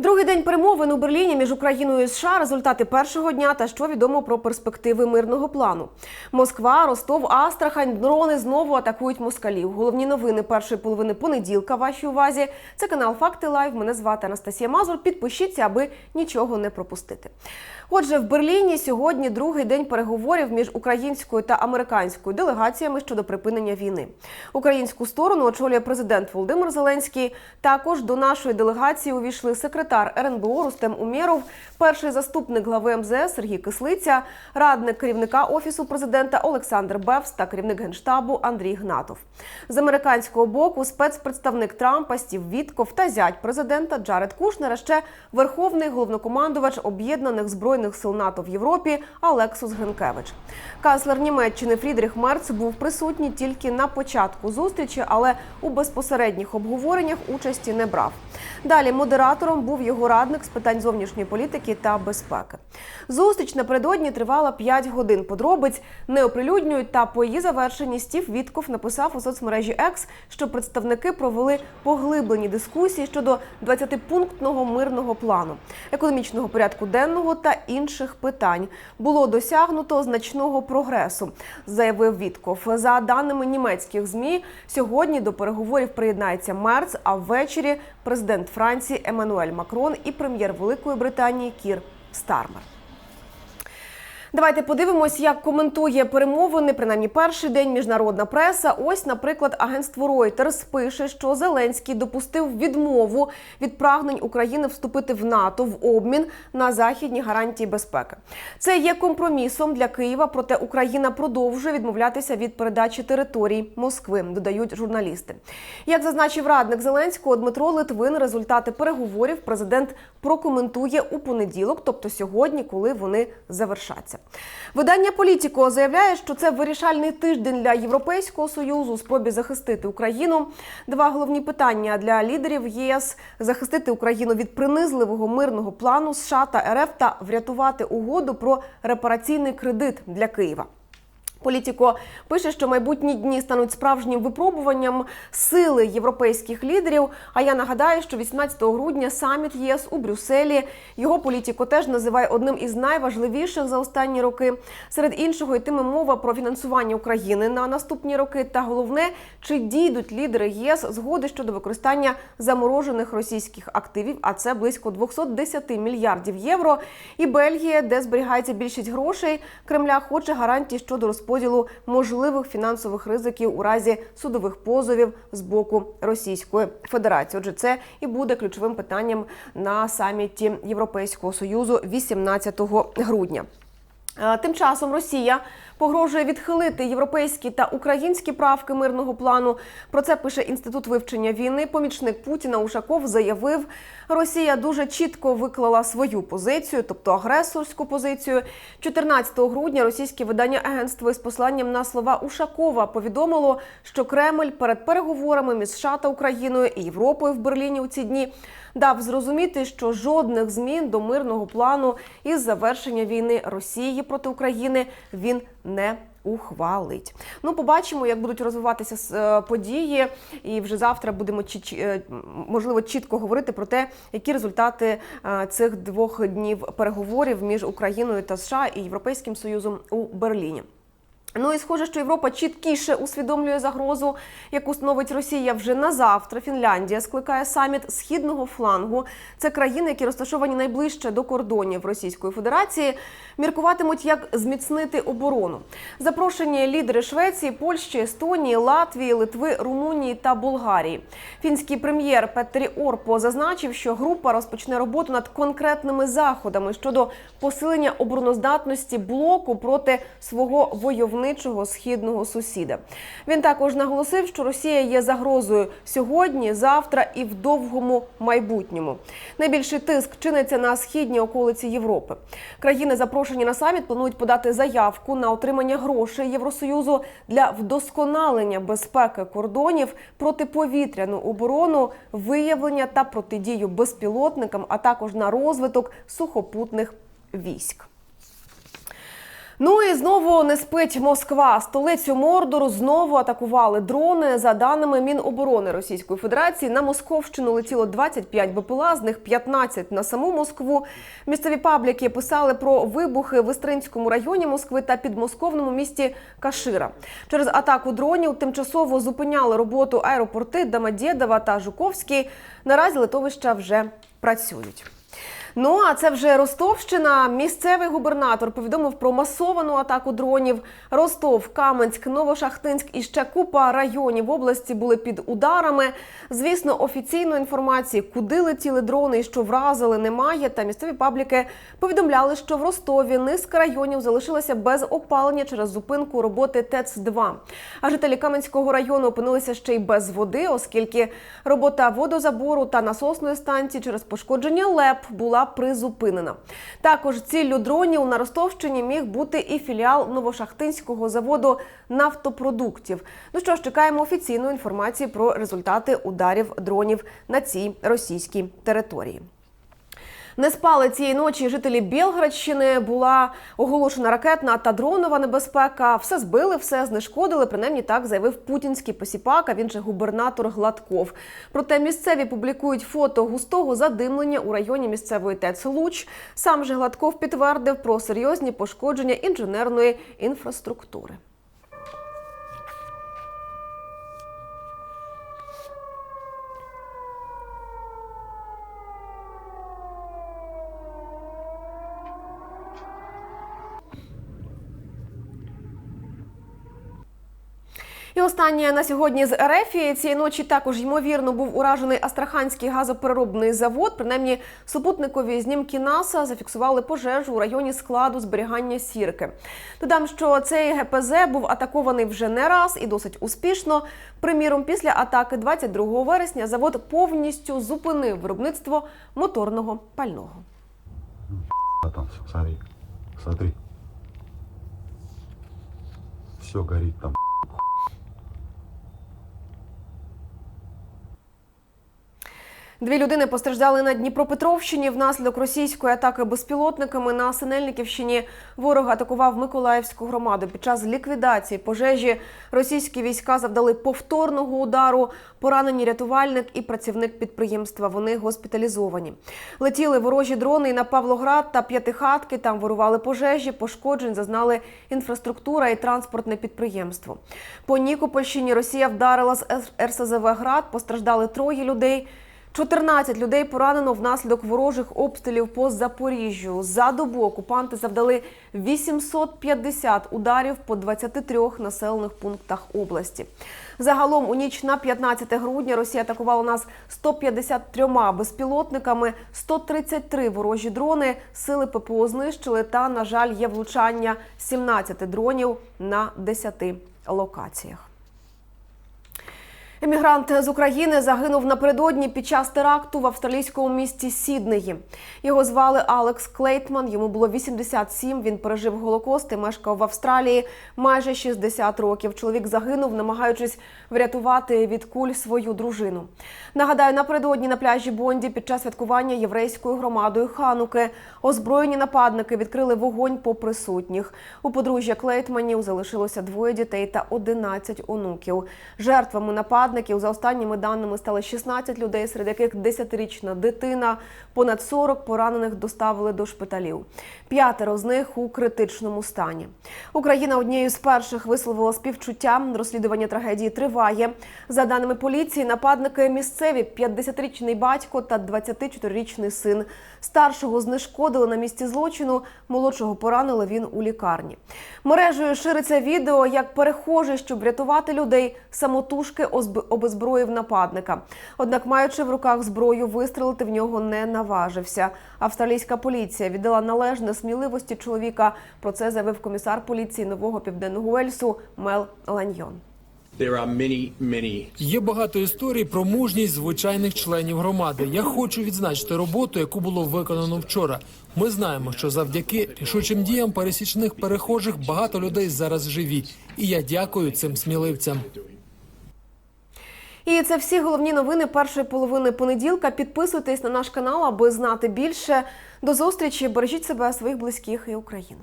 Другий день перемовин у Берліні між Україною і США результати першого дня та що відомо про перспективи мирного плану. Москва, Ростов, Астрахань, дрони знову атакують москалів. Головні новини першої половини понеділка. Вашій увазі це канал Факти Лайв. Мене звати Анастасія Мазур. Підпишіться, аби нічого не пропустити. Отже, в Берліні сьогодні другий день переговорів між українською та американською делегаціями щодо припинення війни. Українську сторону очолює президент Володимир Зеленський. Також до нашої делегації увійшли секретар РНБО Рустем Умєров, перший заступник глави МЗС Сергій Кислиця, радник керівника офісу президента Олександр Бевс та керівник генштабу Андрій Гнатов. З американського боку спецпредставник Трампа Стів Вітков та зять президента Джаред Кушнер, а ще верховний головнокомандувач об'єднаних збройних сил НАТО в Європі Алексус Гринкевич. Канцлер Німеччини Фрідріх Мерц був присутній тільки на початку зустрічі, але у безпосередніх обговореннях участі не брав. Далі модератором був його радник з питань зовнішньої політики та безпеки. Зустріч напередодні тривала 5 годин. Подробиць не оприлюднюють. Та по її завершенні Стів Вітков написав у соцмережі X, що представники провели поглиблені дискусії щодо 20-пунктного мирного плану, економічного порядку денного та інших питань. Було досягнуто значного прогресу, заявив Вітков. За даними німецьких змі, сьогодні до переговорів приєднається Мерц, а ввечері президент Франції Еммануель Макрон і прем'єр Великої Британії Кір Стармер. Давайте подивимось, як коментує перемовини, принаймні перший день міжнародна преса. Ось, наприклад, агентство Reuters пише, що Зеленський допустив відмову від прагнень України вступити в НАТО в обмін на західні гарантії безпеки. Це є компромісом для Києва, проте Україна продовжує відмовлятися від передачі територій Москви. Додають журналісти. Як зазначив радник Зеленського Дмитро Литвин, результати переговорів президент прокоментує у понеділок, тобто сьогодні, коли вони завершаться. Видання Політіко заявляє, що це вирішальний тиждень для Європейського союзу у спробі захистити Україну. Два головні питання для лідерів ЄС захистити Україну від принизливого мирного плану США та РФ та врятувати угоду про репараційний кредит для Києва. Політіко пише, що майбутні дні стануть справжнім випробуванням сили європейських лідерів. А я нагадаю, що 18 грудня саміт ЄС у Брюсселі його політіко теж називає одним із найважливіших за останні роки. Серед іншого йтиме мова про фінансування України на наступні роки. Та головне, чи дійдуть лідери ЄС згоди щодо використання заморожених російських активів, а це близько 210 мільярдів євро. І Бельгія, де зберігається більшість грошей, Кремля хоче гарантії щодо розподілу можливих фінансових ризиків у разі судових позовів з боку Російської Федерації. Отже, це і буде ключовим питанням на саміті Європейського союзу 18 грудня. Е, Тим часом Росія погрожує відхилити європейські та українські правки мирного плану. Про це пише інститут вивчення війни. Помічник Путіна Ушаков заявив, Росія дуже чітко виклала свою позицію, тобто агресорську позицію. 14 грудня російське видання агентство із посланням на слова Ушакова повідомило, що Кремль перед переговорами між США та Україною і Європою в Берліні у ці дні дав зрозуміти, що жодних змін до мирного плану із завершення війни Росії проти України він не ухвалить. Ну, побачимо, як будуть розвиватися е, події, і вже завтра будемо е, можливо чітко говорити про те, які результати е, цих двох днів переговорів між Україною та США і Європейським Союзом у Берліні. Ну і схоже, що Європа чіткіше усвідомлює загрозу, яку становить Росія вже на завтра. Фінляндія скликає саміт східного флангу. Це країни, які розташовані найближче до кордонів Російської Федерації. Міркуватимуть, як зміцнити оборону. Запрошені лідери Швеції, Польщі, Естонії, Латвії, Литви, Румунії та Болгарії. Фінський прем'єр Петтері Орпо зазначив, що група розпочне роботу над конкретними заходами щодо посилення обороноздатності блоку проти свого войовничого східного сусіда. Він також наголосив, що Росія є загрозою сьогодні, завтра і в довгому майбутньому. Найбільший тиск чиниться на східній околиці Європи. Країни, запрошені на саміт, планують подати заявку на отримання грошей Євросоюзу для вдосконалення безпеки кордонів, протиповітряну оборону, виявлення та протидію безпілотникам, а також на розвиток сухопутних військ. Ну і знову не спить Москва. Столицю Мордору знову атакували дрони. За даними Міноборони Російської Федерації, на Московщину летіло 25 БПЛА, з них 15 на саму Москву. Місцеві пабліки писали про вибухи в Істринському районі Москви та підмосковному місті Кашира. Через атаку дронів тимчасово зупиняли роботу аеропорти Домодєдова та Жуковський. Наразі литовища вже працюють. Ну а це вже Ростовщина. Місцевий губернатор повідомив про масовану атаку дронів. Ростов, Каменськ, Новошахтинськ і ще купа районів області були під ударами. Звісно, офіційної інформації, куди летіли дрони і що вразили, немає. Та місцеві пабліки повідомляли, що в Ростові низка районів залишилася без опалення через зупинку роботи ТЕЦ 2 А жителі Каменського району опинилися ще й без води, оскільки робота водозабору та насосної станції через пошкодження ЛЕП була призупинена. Також ціллю дронів на Ростовщині міг бути і філіал Новошахтинського заводу нафтопродуктів. Ну що ж, чекаємо офіційної інформації про результати ударів дронів на цій російській території. Не спали цієї ночі жителі Білградщини. Була оголошена ракетна та дронова небезпека. Все збили, все знешкодили. Принаймні так заявив путінський посіпак, а він же губернатор Гладков. Проте місцеві публікують фото густого задимлення у районі місцевої ТЕЦ Луч. Сам же Гладков підтвердив про серйозні пошкодження інженерної інфраструктури. І останнє на сьогодні з РФ. Цієї ночі також ймовірно був уражений Астраханський газопереробний завод. Принаймні, супутникові знімки НАСА зафіксували пожежу у районі складу зберігання сірки. Додам, що цей ГПЗ був атакований вже не раз і досить успішно. Приміром, після атаки 22 вересня завод повністю зупинив виробництво моторного пального. Там смотри. Все горит там. Дві людини постраждали на Дніпропетровщині внаслідок російської атаки безпілотниками на Синельниківщині. Ворог атакував Миколаївську громаду. Під час ліквідації пожежі російські війська завдали повторного удару. Поранені рятувальник і працівник підприємства. Вони госпіталізовані. Летіли ворожі дрони і на Павлоград та П'ятихатки. Там вирували пожежі. Пошкоджень зазнали інфраструктура і транспортне підприємство. По Нікопольщині Росія вдарила з РСЗВ град. Постраждали троє людей. 14 людей поранено внаслідок ворожих обстрілів по Запоріжжю. За добу окупанти завдали 850 ударів по 23 населених пунктах області. Загалом у ніч на 15 грудня Росія атакувала нас 153 безпілотниками, 133 ворожі дрони. Сили ППО знищили. Та, на жаль, є влучання 17 дронів на 10 локаціях. Емігрант з України загинув напередодні під час теракту в австралійському місті Сіднеї. Його звали Алекс Клейтман. Йому було 87, Він пережив голокост і мешкав в Австралії майже 60 років. Чоловік загинув, намагаючись врятувати від куль свою дружину. Нагадаю, напередодні на пляжі Бонді під час святкування єврейською громадою Хануки озброєні нападники відкрили вогонь по присутніх. У подружжя Клейтманів залишилося двоє дітей та 11 онуків. Жертвами нападників за останніми даними стали 16 людей, серед яких 10-річна дитина. Понад 40 поранених доставили до шпиталів. П'ятеро з них у критичному стані. Україна однією з перших висловила співчуття. Розслідування трагедії триває. За даними поліції, нападники місцеві 50-річний батько та 24-річний син. Старшого знешкодили на місці злочину. Молодшого поранили він у лікарні. Мережею шириться відео, як перехожий, щоб врятувати людей, самотужки озб- обезброїв нападника. Однак, маючи в руках зброю, вистрелити в нього не наважився. Австралійська поліція віддала належне сміливості чоловіка. Про це заявив комісар поліції нового південного Уельсу Мел Ланьйон. Є багато історій про мужність звичайних членів громади. Я хочу відзначити роботу, яку було виконано вчора. Ми знаємо, що завдяки рішучим діям пересічних перехожих багато людей зараз живі. І я дякую цим сміливцям. І це всі головні новини першої половини понеділка. Підписуйтесь на наш канал, аби знати більше. До зустрічі. Бережіть себе, своїх близьких і Україну.